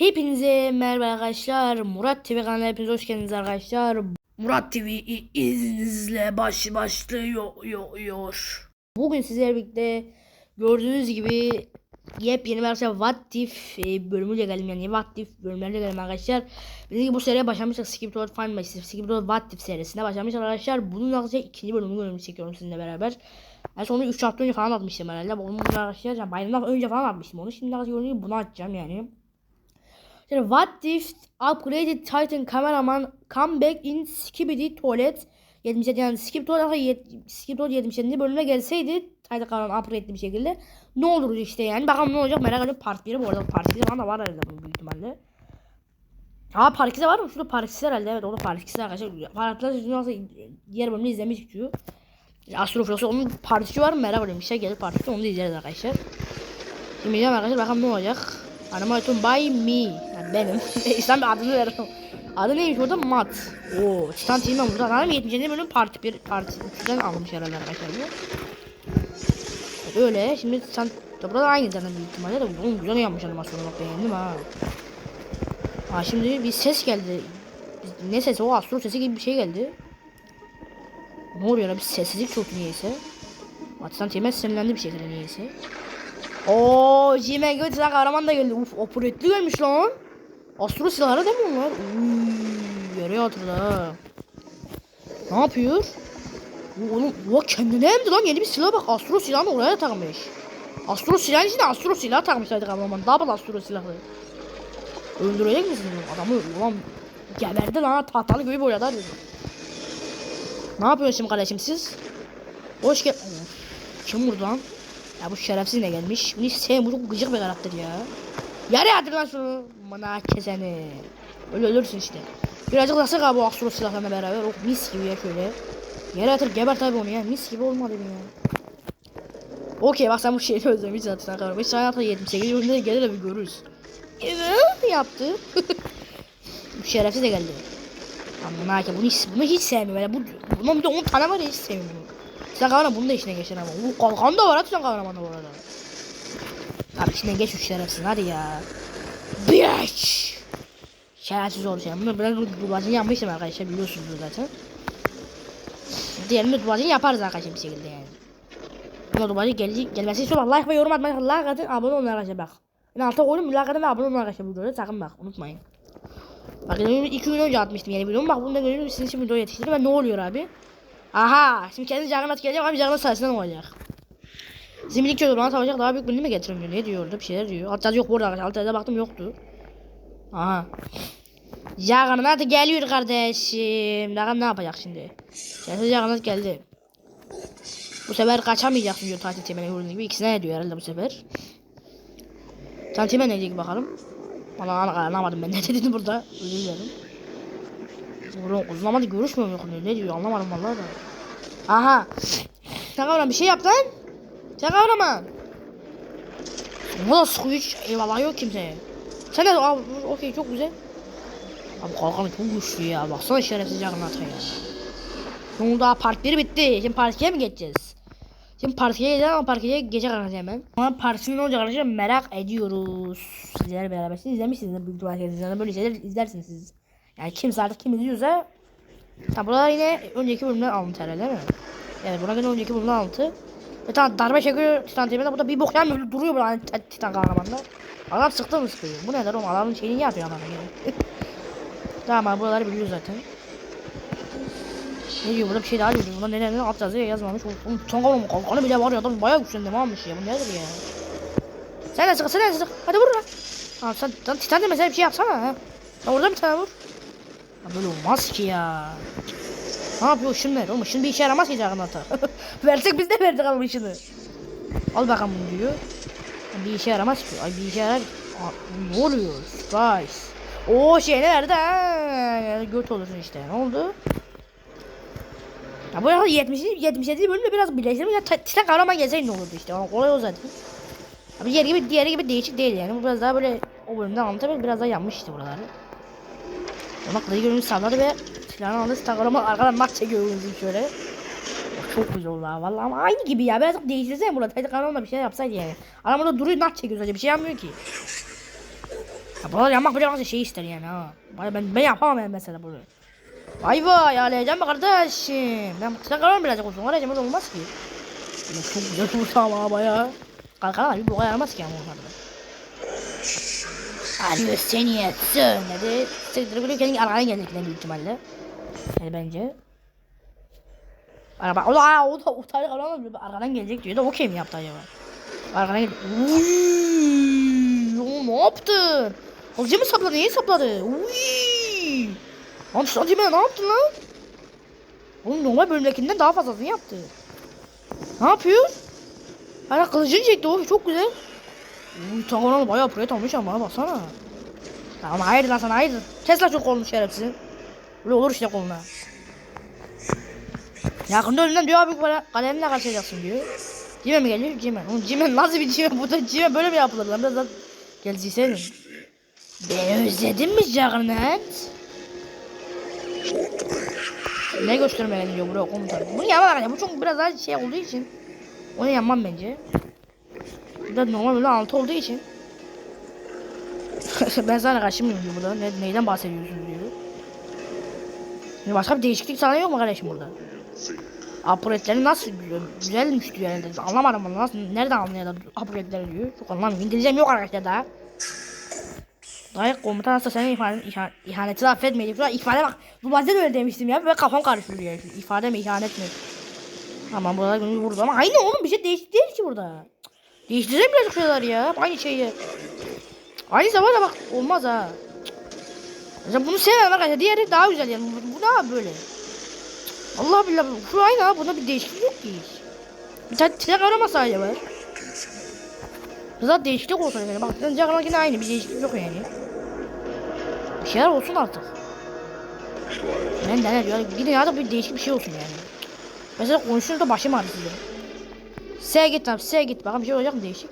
Hepinize merhaba arkadaşlar. Murat TV kanalına hepiniz hoş geldiniz arkadaşlar. Murat TV izninizle baş başlıyor. Bugün sizlerle birlikte gördüğünüz gibi yepyeni bir arkadaşlar What If e, bölümüyle geldim yani What If bölümlerine geldim arkadaşlar. Gibi bu seriye başlamıştık Skip Road Find My Skip Road What If serisine başlamıştık arkadaşlar. Bunun arkadaşlar ikinci bölümünü bölümünü çekiyorum sizinle beraber. En son onu 3 hafta önce falan atmıştım herhalde. Bunu arkadaşlar bayramdan önce falan atmıştım onu. Şimdi arkadaşlar bunu atacağım yani. Şimdi what if upgraded Titan cameraman come back in Skibidi Tuvalet 77 yani Skip Tuvalet Skip Tuvalet 77 bölümüne gelseydi Titan cameraman upgrade'li bir şekilde ne olur işte yani bakalım ne olacak merak ediyorum part 1'i bu arada part 2'de falan da var herhalde bunun büyük ihtimalle. Aa part 2'de var mı? Şurada part 2'si herhalde evet orada part 2'si arkadaşlar. 2'de dünyası diğer bölümünü izlemiştik çünkü. Astroflosu onun part 2 var mı merak ediyorum. Şey gelir part 2 onu da izleriz arkadaşlar. Şimdi arkadaşlar bakalım ne olacak. Animation by me. Benim. İslam adını veririm. Adı neymiş orada? Mat. Oo, Titan Team'den burada. Adam 77 bölüm part 1 part 3'ten almış herhalde arkadaşlar. Evet, öyle. Şimdi Titan da burada aynı zaten büyük ihtimalle de oğlum güzel yapmış animasyonu bak beğendim ha. Ha şimdi bir ses geldi. Ne sesi o astro sesi gibi bir şey geldi. Ne oluyor ya bir sessizlik çok niyeyse. Titan Team'e sinirlendi bir şekilde niyeyse. Oo, gibi silah kahraman da geldi. Uf, operetli gelmiş lan. Astro silahları değil mi onlar? Uuu, yarıya atıldı ha. Ne yapıyor? Oğlum, o kendine emdi lan yeni bir silah bak. Astro silahını oraya takmış. Astro silahın içine astro silah takmışlardı kahraman. Double astro silahı. Öldürecek misin adamı? Ulan geberdi lan tahtalı gibi boyadı abi. Ne yapıyorsun şimdi kardeşim siz? Hoş gel... Kim vurdu lan? Ya bu şerefsiz ne gelmiş? Bu hiç sevmiyorum. Gıcık bir karakter ya. Yarı atır lan şunu. Bana keseni. Öyle ölürsün işte. Birazcık da sık abi bu astro silahlarla beraber. Oh mis gibi ya şöyle. Yere atır geber tabi onu ya. Mis gibi olmadı mı ya. Okey bak sen bu şeyi özlemiş zaten. Biz sana hatta 78 yılında gelir de bir görürüz. Evet yaptı. şerefsiz de geldi. Ama ki bunu hiç, bunu hiç sevmiyorum. Bu, bunun bir de 10 tane var ya hiç sevmiyorum. Sen kahraman bunun da işine geçer ama. Bu kalkan da var hadi sen kahraman da bu arada. Abi içinden geç şu şerefsiz hadi ya. Bitch. Şerefsiz şey. Bunu biraz dublajını yapmıştım arkadaşlar biliyorsunuz zaten. Diğerini dublajını yaparız arkadaşlar bir şekilde yani. Buna dublajı gel gelmesi istiyorlar. Like ve yorum atmayı, like atın, abone olun arkadaşlar bak. Ben alta koydum, like atın ve abone olun arkadaşlar bu videoda sakın bak unutmayın. Bak ben iki gün önce atmıştım yani biliyorum bak bunu da görüyorum sizin için video yetiştirdim ve ne oluyor abi? Aha şimdi kendi Juggernaut gelecek ama Juggernaut sayesinde ne olacak? Zimlik çocuk bana savaşacak daha büyük birini mi getiririm diyor. Ne diyor orada bir şeyler diyor. Yazı yok bu arada arkadaşlar. Yazıya baktım yoktu. Aha. Juggernaut geliyor kardeşim. Bakalım ne yapacak şimdi. Şimdi Juggernaut geldi. Bu sefer kaçamayacaksın diyor tatil temene gördüğün gibi. İkisine ne diyor herhalde bu sefer. Temene ne diyecek bakalım. Valla anlamadım ben ne dedi burada. Özür dilerim. Oğlum uzunlamadı görüşmüyor mu? Ne diyor anlamadım vallahi da. Aha. Sen kavram bir şey yap lan. Sen kavraman. Bu da sıkıyor hiç eyvallah yok kimseye. Sen de abi okey çok güzel. Abi kalkanı çok güçlü ya. Baksana şerefsiz yakın atıyor. Şimdi daha part 1 bitti. Şimdi part 2'ye mi geçeceğiz? Şimdi part 2'ye gidelim ama part 2'ye gece kalacağız hemen. Ama part 2'nin ne olacak arkadaşlar merak ediyoruz. Sizlerle beraber. Siz izlemişsiniz büyük ihtimalle. Böyle şeyler izlersiniz siz. Yani kimse artık kim izliyorsa Tamam buralar yine önceki bölümden alıntı herhalde değil mi? Evet buna göre önceki bölümden alıntı. Ve tamam darbe çekiyor Titan TV'de burada bir bok böyle duruyor böyle hani Titan kahramanda. Adam sıktı mı sıkıyor? Bu neler oğlum adamın şeyini niye adamı yani? tamam abi buraları biliyor zaten. Ne diyor burada bir şey daha diyor. Bunda ne ne ne alt yazıyor yazmamış. Oğlum Titan kahraman kalkanı bile var ya adam bayağı güçlendi almış ya bu nedir ya? Sen de sık sen de sık hadi vur lan. Tamam sen, sen Titan de mesela bir şey yapsana ha. Ya orada bir tane vur. Ya böyle olmaz ki ya. Ne yapıyor şimdi? Oğlum şimdi bir işe yaramaz ki Juggernaut'a. Versek biz de verdik ama işini. Al bakalım bunu diyor. Bir işe yaramaz ki. Ay bir işe yarar. Aa, ne oluyor? Surprise. O şey ne verdi ha? Göt olursun işte. Ne oldu? Ya bu arada 70 77 bölümde biraz birleştirme ya Titan kahraman gelseydi ne olurdu işte. Ama kolay o zaten. Abi diğeri gibi diğeri gibi değişik değil yani. Bu biraz daha böyle o bölümde anlatabilir. Biraz daha yanmış işte buraları. Kılıcı görünüş salladı ve silahını aldı. Stakarama arkadan maç çekiyor gözüm şöyle. Çok güzel oldu ha valla ama aynı gibi ya. Birazcık değiştirsene burada. Hadi kanalda bir şey yapsaydı yani. Adam burada duruyor nak çekiyor sadece bir şey yapmıyor ki. Ya buraları yapmak biraz şey ister yani ha. Ben, ben yapamam yani mesela bunu. Vay vay ağlayacağım be kardeşim. Ben sen karar birazcık olsun. Ağlayacağım öyle olmaz ki. Ya çok güzel kursa ama bayağı. Kalkana bir boğa yaramaz ki ama onlarda. Hadi seni yetsin dedi. Sıktırıp kendi arkana gelecekler büyük ihtimalle. Yani bence. Araba o da o da utanı kalamaz arkadan gelecek diyor da okey mi yaptı acaba? Arkadan gel. Uyyy, oğlum ne yaptın? Kılıcı mı sapladı? Neyi sapladı? Uyyy. Lan Sadime ne yaptın lan? Oğlum normal bölümdekinden daha fazlasını yaptı. Ne yapıyor? Hala kılıcını çekti o çok güzel. Uy tamam bayağı pret almış ama baksana. Tamam hayır lan sana hayır. Kes lan çok kolunu şerefsizin. Böyle olur işte koluna. Yakında önünden diyor abi kalemle kaçacaksın diyor. Cime mi geliyor? Cime. Oğlum Cime nasıl bir Cime? Bu da Cime böyle mi yapılır lan? Biraz daha gelseydin. Beni özledin mi Juggernaut? Ne göstermeye gidiyor buraya komutan? Bunu yapamam ya. Bu çok biraz daha şey olduğu için. Onu yapmam bence. Bu da normal böyle altı olduğu için. ben sana kaçırmıyorum diyor burada. Ne, neyden bahsediyorsun diyor. Başka bir değişiklik sana yok mu kardeşim burada? Upgrade'leri nasıl güzel, güzelmiş diyor yani. Anlamadım bunu nasıl, nereden anlıyor upgrade'leri diyor. Çok anlamıyorum. İngilizcem yok arkadaşlar daha. Dayak komutan hasta senin ihanet, ihanet, ihanetini affetmeyecek. Şuna ifade bak. Bu bazen öyle demiştim ya ve kafam karıştırıyor. Yani. İfade mi ihanet mi? Tamam burada bunu vurdu ama aynı oğlum bir şey değişti değil ki burada. Birazcık şeyler ya. Aynı şeyi. Aynı zamanda bak olmaz ha. Mesela bunu sevmem arkadaşlar. Diğeri daha güzel yani. Bu, abi böyle? Allah billah. Şu aynı abi. Bunda bir değişiklik yok ki. Bir tane tek arama sadece var. Zaten değişiklik olsun yani. Bak Jack'ın yine aynı. Bir değişiklik yok yani. Bir şeyler olsun artık. Ben de ne diyor? Gidin artık bir değişik bir şey olsun yani. Mesela konuşunca başım ağrıyor size. S git tamam S git bakalım bir şey olacak mı değişik.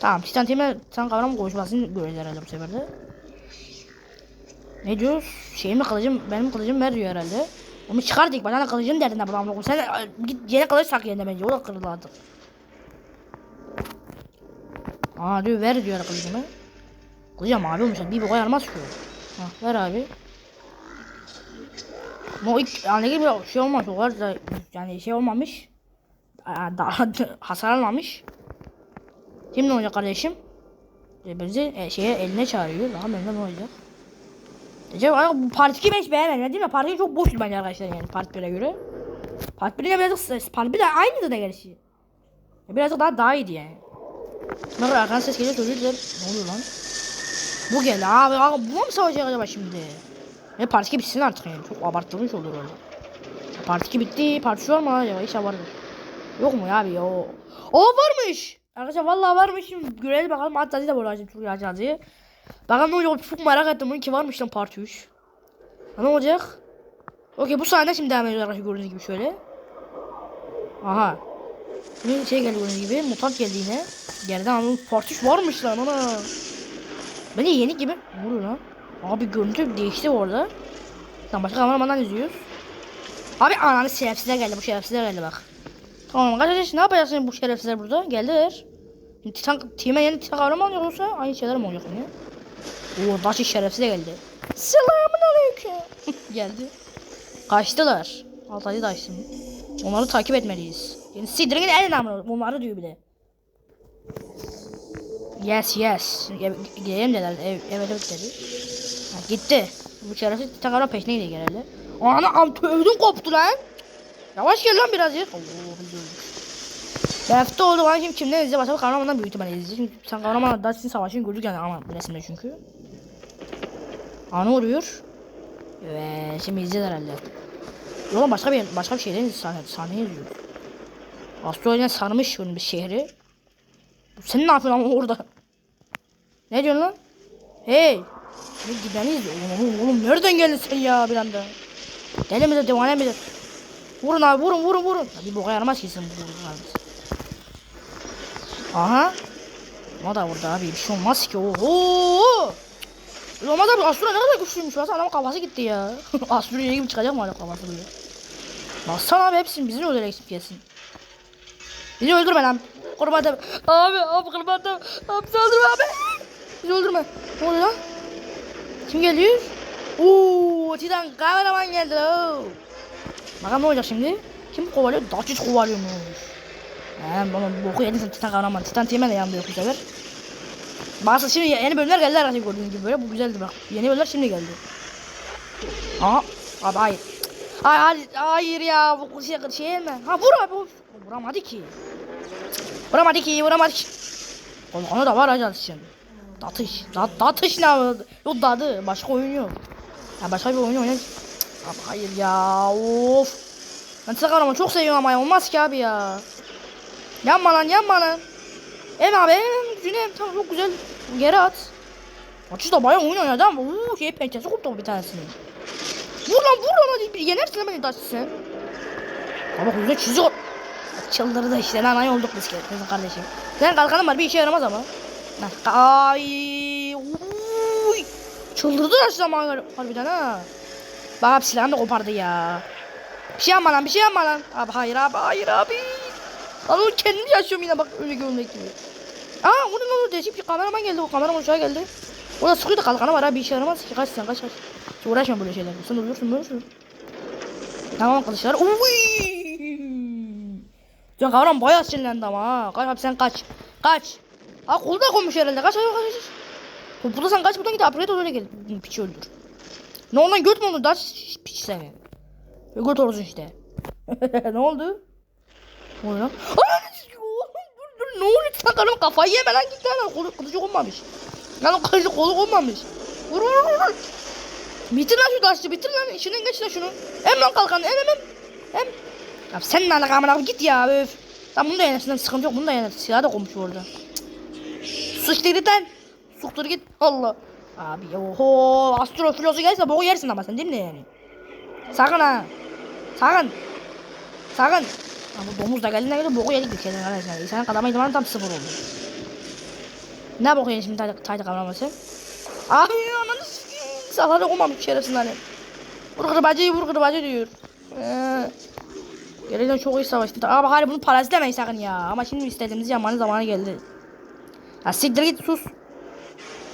Tamam Titan Team'e Titan kavram konuşmasını göreceğiz herhalde bu sefer. Ne diyoruz? Şeyim mi kılıcım benim kılıcım ver diyor herhalde. Onu çıkar dik bana da kılıcım derdinde bulan Sen e, git yeni kılıç tak yerine bence o da kırıldı artık. Aa diyor ver diyor kılıcımı. Kılıcım abi olmuş bir boka yaramaz ki o. Ha, ver abi. Ama ilk yani gibi şey olmamış o kadar da yani şey olmamış. Daha hasar almamış. Şimdi ne olacak kardeşim? E, Bizi e, şeye eline çağırıyor. Daha benden ne olacak? Bu Part 2 ben hiç beğenmedim değil mi? Part 2 çok boştu bence arkadaşlar yani Part 1'e göre. Part 1'e birazcık Part 1 de aynıydı da gerçi. Ya Birazcık daha daha iyiydi yani. Sonra arkadan ses geliyor çocuğu diyor. Ne oluyor lan? Bu geldi abi abi bu mu savaşacak acaba şimdi? Ve Part 2 bitsin artık yani. Çok abartılmış olur öyle. Part 2 bitti. Part 3 var mı acaba? İnşallah vardır. Yok mu ya abi ya? O varmış. Arkadaşlar vallahi varmış. Şimdi görelim bakalım. Hatta de burada çok yağcı Bakalım ne olacak? Çok merak ettim. Bunun ki varmış lan Part 3. Ha, ne olacak? Okey bu sahne şimdi devam ediyor arkadaşlar gördüğünüz gibi şöyle. Aha. Şimdi şey geldi gördüğünüz gibi. Mutant geldi yine. Geriden anladım. Part 3 varmış lan ana. Beni yeni gibi. Ne oluyor lan? Abi görüntü değişti orada. Tamam başka kameramandan izliyoruz. Abi ananı şerefsizler geldi. Bu şerefsizler geldi bak. Tamam arkadaşlar ne yapacaksın bu şerefsizler burada? Geldiler. Titan, time yeni Titan kahraman olsa aynı şeyler mi olacak yine? Oo başı şerefsiz de geldi. Selamun aleyküm. geldi. Kaçtılar. Altayı da açtım. Onları takip etmeliyiz. Yani Sidring'in en önemli onları diyor bir de. Yes yes. Gidelim dediler. Ev, evet evet dedi. Ha, gitti. Bu şerefsiz kahraman peşine gidiyor genelde. Ana am ödüm koptu lan. Yavaş gel lan birazcık. Allah Defte oldu bana kim kimden izle başka kahramandan büyük ihtimalle izleyecek. Çünkü sen kahramanla sizin savaşını gördük yani ama resimde çünkü. Aa ne oluyor? Ve şimdi izleyeceğiz herhalde. Yok başka bir başka bir şeyden sahne, sahneyi izliyoruz. Astrolojiden sarmış bunun bir şehri. Sen ne yapıyorsun ama orada? Ne diyorsun lan? Hey! Ne gideni izliyor. Oğlum, oğlum nereden geldin sen ya bir anda? Deli midir divane midir? Vurun abi vurun vurun vurun. Ya bir boka yaramaz ki bu vurun Aha. Ama da burada abi bir şey olmaz ki. Oho. Olmaz abi Asura ne kadar güçlüymüş. Baksana adamın kafası gitti ya. Asura gibi çıkacak mı hala kafası böyle? Baksana abi hepsini bizim öldür eksik kesin. Bizi öldürme lan. Kurbanım. Abi abi kurbanım. Abi bizi öldürme abi. Bizi öldürme. Ne oluyor lan? Kim geliyor? Oo, Titan kahraman geldi. Oo. Bakalım ne olacak şimdi? Kim kovalıyor? Daçiç kovalıyormuş. He baba boku yedin Titan kahraman. Titan Teğmen de yanında yok bu sefer. Bazı şimdi yeni bölümler geldi arkadaşlar gördüğünüz gibi böyle. Bu güzeldi bak. Yeni bölümler şimdi geldi. Aha. Abi hayır. Ay, hayır, hayır ya bu şey, şey mi? Ha vur abi. vur. Vuramadı ki. Vuramadı ki vuramadı ki. Kalkanı da var hacı şimdi. Datış. Dat, datış ne? Yok dadı. Başka oyun yok. Ya başka bir oyun oynayacağız. Cık, Abi hayır ya. Of. Ben Titan ama çok seviyorum ama ya. Olmaz ki abi ya. Yanma lan yanma lan. Em abi em em. Tamam çok güzel. Geri at. Maçı da bayağı oyun oynadı ama uuu şey pençesi koptu bir tanesini. Vur lan vur lan hadi bir yenersin beni Daçı sen. Ama güzel çiziyor. Çıldırdı işte lan ay olduk biz kızım kardeşim. Senin kalkanın var bir işe yaramaz ama. Heh, Ay. Uy. Çıldırdı ya zaman harbiden ha. Bak silahını kopardı ya. Bir şey yapma lan bir şey yapma lan. Abi hayır abi hayır abi. Lan onu kendim yaşıyorum yine bak öyle görmek gibi. Aa bu ne lan değişik bir kameraman geldi o kameraman uçağa geldi. O da sıkıyor da kalkanı var abi bir işe yaramaz ki kaç sen kaç kaç. Hiç uğraşma böyle şeylerle. Sen ölürsün ölürsün. Tamam arkadaşlar. Uy. Can kavram bayağı sinirlendi ha. Kaç abi sen kaç. Kaç. Ha kolu da. Kaç kaç kaç. kaç. Bu- Burada sen kaç buradan git upgrade öyle gel. Piçi öldür. Ne ondan göt mü oldu? Daç piç seni. Göt işte. ne oldu? Lan? Dur dur ne oluyor? Sen karım kafayı yeme lan git lan. Kolu kılıcı olmamış. Lan o kılıcı kolu olmamış. Vur vur vur. Bitir lan şu daşçı bitir lan. İçinden geç lan şunu. Hem lan kalkan hem hem hem. Ya sen alaka amına git ya öf. Tamam bunu da yenersin lan sıkıntı yok bunu da yenersin. Silah da koymuş orada. Sıçtı git lan. Suktur git. Allah. Abi oho astrofilosu gelse boğu yersin ama sen değil mi yani? Sakın ha. Sakın. Sakın. Bu domuz da geldiğine göre boğu yedik bir kere arkadaşlar. İnsanın kadama ihtimali tam sıfır oldu. Ne boğu yedin şimdi tayda, kavraması? Abi ananı sikeyim. Silahları olmamış şerefsiz hani. Vur kırbacıyı vur kırbacı diyor. Ee, Gerçekten çok iyi savaştı. Abi hayır bunu parazitlemeyin sakın ya. Ama şimdi istediğimizi yapmanın zamanı geldi. Ya siktir git sus.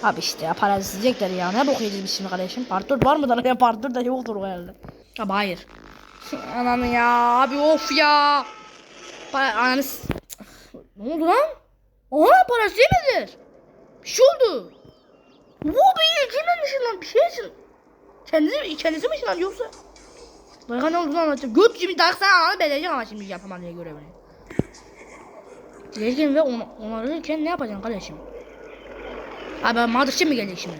Abi işte ya parazitleyecekler ya. Ne bok yiyeceğiz biz şimdi kardeşim? Part 4 var mıdır? Ya part 4 de yoktur herhalde. Abi hayır. Ananı ya abi of ya. Pa ananı Ne oldu lan? Oha parazit yemediler. Bir şey oldu. Bu bir cinlenmişsin lan bir şeysin. Kendisi, kendisi mi lan yoksa? Bana ne oldu lan anlatacağım. Göt gibi taksan ananı belecek ama şimdi yapamam diye görevini. Gelirken ve ona, onarırken ne yapacaksın kardeşim? Abi Mothership mi gelecek şimdi?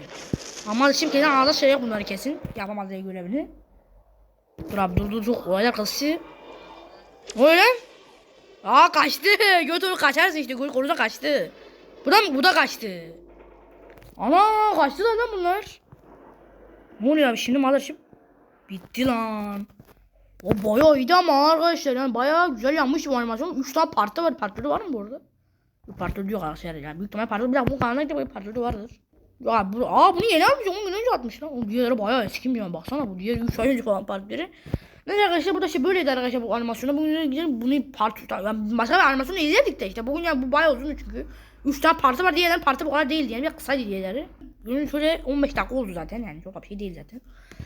Ama Mothership kesin ağzı şey yok bunları kesin. Yapamaz diye görevini. Dur abi dur dur çok olaylar kızı. O öyle. Aa kaçtı. Götür kaçarsın işte. Koruda kaçtı. Bu da bu da kaçtı. Ana kaçtılar lan bunlar. Ne oluyor abi şimdi Mothership? Bitti lan. O bayağı iyiydi ama arkadaşlar yani bayağı güzel yapmış bu animasyon. 3 tane parti var. Partları var mı bu arada? Bu partları yok arkadaşlar yani. Büyük ihtimalle partları bir dakika bu kanalda böyle partları vardır. Ya bu, aa bunu yeni almış 10 gün önce atmış lan. O diğerleri bayağı eski mi yani baksana bu diğer 3 ay önce falan partileri. Neyse arkadaşlar bu da işte böyleydi arkadaşlar bu animasyonu. Bugün gidelim bunu part yani başka bir animasyonu izledik de işte. Bugün yani bu bayağı uzun çünkü. 3 tane parti var diğerlerin parti bu kadar değildi yani bir kısaydı diğerleri. Günün şöyle 15 dakika oldu zaten yani çok bir şey değil zaten.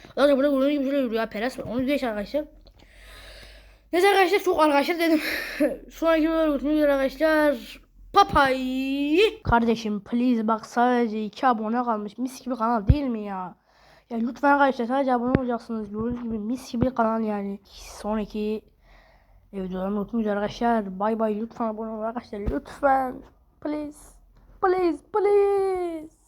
Arkadaşlar burada gördüğünüz gibi şöyle Rüya Peres var. Onu geç arkadaşlar. Neyse arkadaşlar çok arkadaşlar dedim. Sonraki videoda görüşmek üzere arkadaşlar. Papay. Kardeşim please bak sadece 2 abone kalmış. Mis gibi kanal değil mi ya? Ya lütfen arkadaşlar sadece abone olacaksınız. Gördüğünüz gibi mis gibi kanal yani. Sonraki videolarımı unutmayın arkadaşlar. Bay bay lütfen abone olun arkadaşlar. Lütfen. Please. Please please.